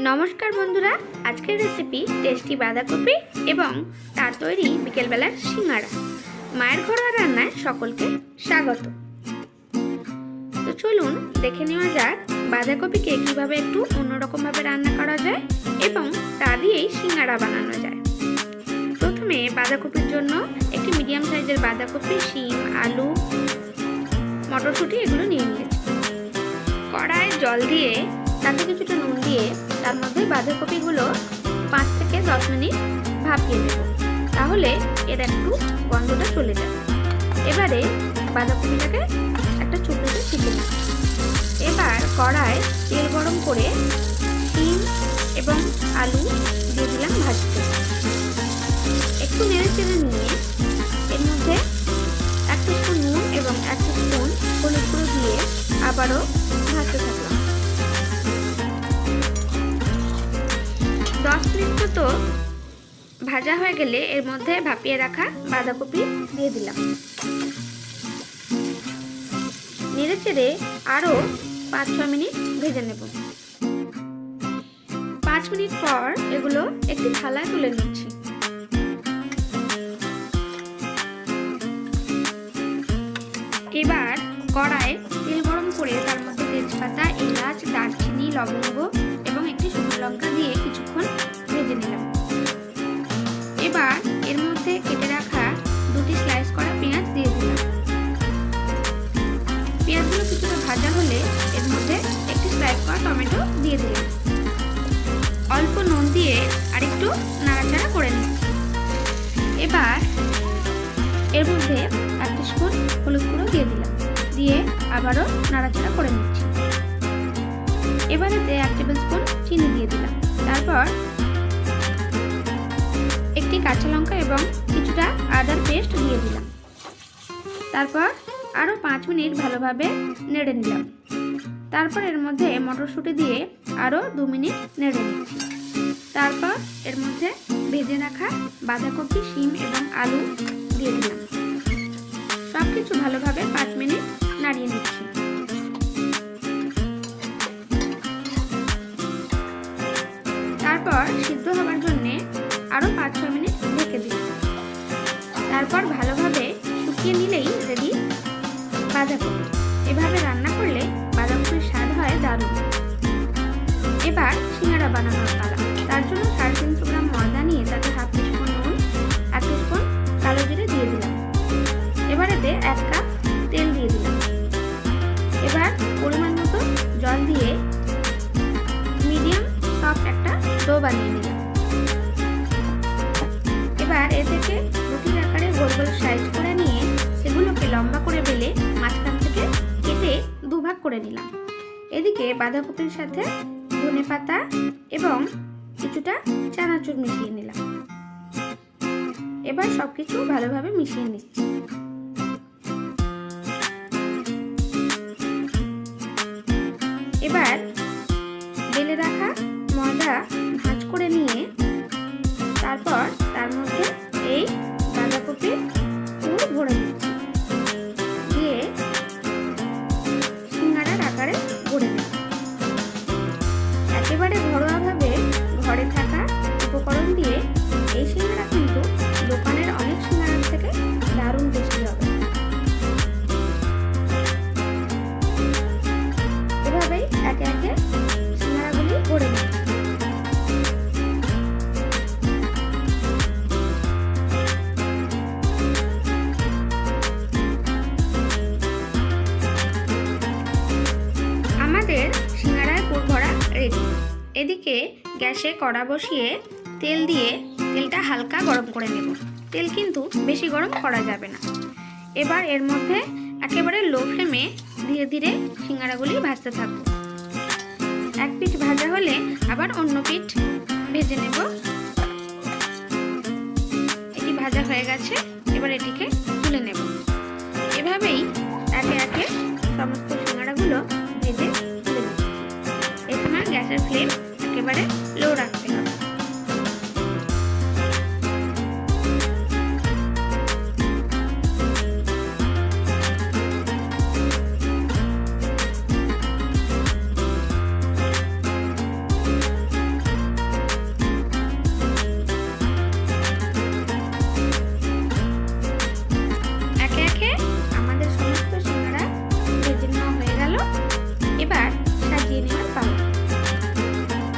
নমস্কার বন্ধুরা, আজকের রেসিপি টেস্টি বাঁধাকপি এবং তার তৈরি বিকেলবেলার সিঙ্গারা। মায়ের ঘরোয়া রান্নায় সকলকে স্বাগত। তো চলুন দেখে নেওয়া যাক বাঁধাকপিকে কীভাবে একটু অন্যরকমভাবে রান্না করা যায় এবং তা দিয়েই সিঙ্গারা বানানো যায়। প্রথমে বাঁধাকপির জন্য একটি মিডিয়াম সাইজের বাঁধাকপি, শিম, আলু, মটরশুঁটি এগুলো নিয়ে নিয়েছি। কড়ায় জল দিয়ে তাতে কিছুটা নুন দিয়ে তার মধ্যে বাঁধাকপিগুলো পাঁচ থেকে দশ মিনিট ভাপিয়ে নেব। তাহলে এর একটু গন্ধটা চলে যাবে। এবারে বাঁধাকপিটাকে একটা চুপিতে ছিটে নেব। এবার কড়ায় তেল গরম করে শিম এবং আলু দিয়ে দিলাম ভাজতে। একটু নেড়ে চেড়ে নিয়ে এর মধ্যে এক স্পুন নুন এবং এক স্পুন হলুদ গুঁড়ো দিয়ে আবারও দশ মিনিট মতো ভাজা হয়ে গেলে এর মধ্যে ভাপিয়ে রাখা বাঁধাকপি দিয়ে দিলাম। নেড়ে চেড়ে আরও পাঁচ ছ মিনিট ভেজে নেব। পাঁচ মিনিট পর এগুলো একটি থালায় তুলে নিচ্ছি। এবার কড়ায় তেল গরম করে তার মধ্যে তেজপাতা, এলাচ, দারচিনি, লবঙ্গ এবং একটি শুকনো লঙ্কা দিয়ে ভাজা হলে এর মধ্যে একটি স্লাইস করা টমেটো দিয়ে দিলাম। অল্প নুন দিয়ে আরেকটু নাড়াচাড়া করে নিচ্ছি। এবার এর মধ্যে এক স্পুন হলুদ গুঁড়ো দিয়ে দিলাম। দিয়ে আবারও নাড়াচাড়া করে নিচ্ছি। এবারেতে এক টেবিল স্পুন চিনি দিয়ে দিলাম। তারপর একটি কাঁচা লঙ্কা এবং কিছুটা আদার পেস্ট দিয়ে দিলাম। তারপর আরও পাঁচ মিনিট ভালোভাবে নেড়ে নিলাম। তারপর এর মধ্যে মটরশুঁটি দিয়ে আরও দু মিনিট নেড়ে নিচ্ছি। তারপর এর মধ্যে ভেজে রাখা বাঁধাকপি, শিম এবং আলু দিয়ে দিলাম। সব কিছু ভালোভাবে পাঁচ মিনিট নাড়িয়ে নিচ্ছি। তারপর সিদ্ধ হওয়ার জন্যে আরও পাঁচ ছ মিনিট বাঁধাকপি এভাবে রান্না করলে বাঁধাকপির স্বাদ হয় দারুণ। এবার সিঙ্গারা বানানোর পালা। তার জন্য সাড়ে তিনশো গ্রাম ময়দা নিয়ে তাতে হাফ টিস্পুন নুন, এক টিস্পুন কালো জিরে দিয়ে দিলাম। এবার এতে এক কাপ তেল দিয়ে দিলাম। এবার পরিমাণ মতো জল দিয়ে মিডিয়াম সফট একটা ডো বানিয়ে নিলাম। এবার এ থেকে রুটির আকারে গোল গোল সাইজ করে করে নিলাম। এদিকে বাঁধাকপির সাথে ধনে পাতা এবং কিছুটা চানাচুর মিশিয়ে নিলাম। এবার সবকিছু ভালোভাবে মিশিয়ে নিচ্ছি। একেবারে ঘরোয়াভাবে ঘরে থাকা উপকরণ দিয়ে এই সিঙ্গারা এদিকে গ্যাসে কড়া বসিয়ে তেল দিয়ে তেলটা হালকা গরম করে নেব। তেল কিন্তু বেশি গরম করা যাবে না। এবার এর মধ্যে একেবারে লো ফ্লেমে ধীরে ধীরে সিঙ্গারাগুলি ভাজতে থাকব। এক পিঠ ভাজা হলে আবার অন্য পিঠ ভেজে নেব। এটি ভাজা হয়ে গেছে, এবার এটিকে তুলে নেব। এভাবেই একে একে সমস্ত সিঙ্গারাগুলো ভেজে তুলে নেব। সময় গ্যাসের ফ্লেম একেবারে লো রাখতে হবে।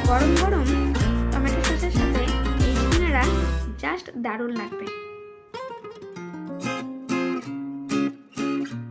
গরম গরম টমেটো সসের সাথে এই সিঙ্গারা জাস্ট দারুণ লাগবে।